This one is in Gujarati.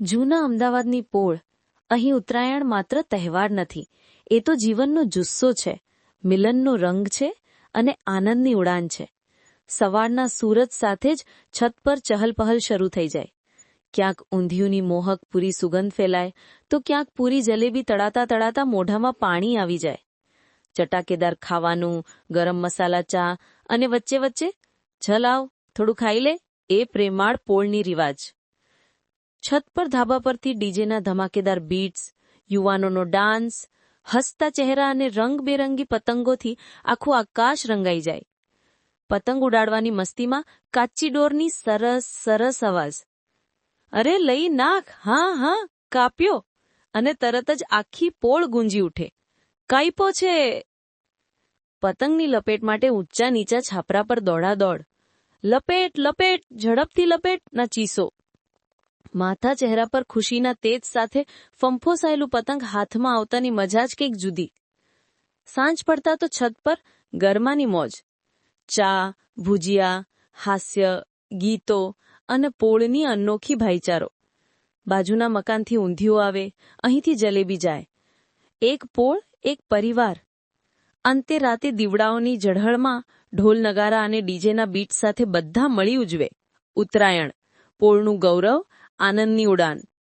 જૂના અમદાવાદની પોળ. અહીં ઉત્તરાયણ માત્ર તહેવાર નથી. એ તો જીવનનો જુસ્સો છે, મિલનનો રંગ છે અને આનંદની ઉડાન છે. સવારના સૂરજ સાથે જ છત પર ચહલપહલ શરૂ થઈ જાય. ક્યાંક ઊંધિયુંની મોહક પૂરી સુગંધ ફેલાય, તો ક્યાંક પૂરી જલેબી તળાતા તળાતા મોઢામાં પાણી આવી જાય. ચટાકેદાર ખાવાનું, ગરમ મસાલા ચા અને વચ્ચે વચ્ચે છલ આવ થોડું ખાઈ લે. એ પ્રેમાળ પોળની રિવાજ. છત પર ધાબા પરથી ડીજેના ધમાકેદાર બીટ્સ યુવાનોનો ડાન્સ હસતા ચહેરા અને રંગબેરંગી પતંગોથી આખું આકાશ રંગાઈ જાય. પતંગ ઉડાડવાની મસ્તીમાં કાચી ડોરની સરસ સરસ અવાજ. અરે લઈ નાખ, હા હા, કાપ્યો. અને તરત જ આખી પોળ ગુંજી ઉઠે. કાઈપો છે. પતંગની લપેટ માટે ઊંચા નીચા છાપરા પર દોડાદોડ. લપેટ લપેટ, ઝડપથી લપેટ ના ચીસો. માથા ચહેરા પર ખુશીના તેજ સાથે ફંફોસાયેલું પતંગ હાથમાં આવતાની મજા જ કંઈક જુદી. સાંજ પડતા તો છત પર ગરમાની મોજ. ચા, ભુજિયા, હાસ્ય, ગીતો અને પોળની અનોખી ભાઈચારો. બાજુના મકાનથી ઊંધિયું આવે, અહીંથી જલેબી જાય. એક પોળ, એક પરિવાર. અંતે રાતે દીવડાઓની ઝળહળમાં ઢોલ નગારા અને ડીજેના બીટ સાથે બધા મળી ઉજવે. ઉત્તરાયણ, પોળનું ગૌરવ આનંદની ઉડાન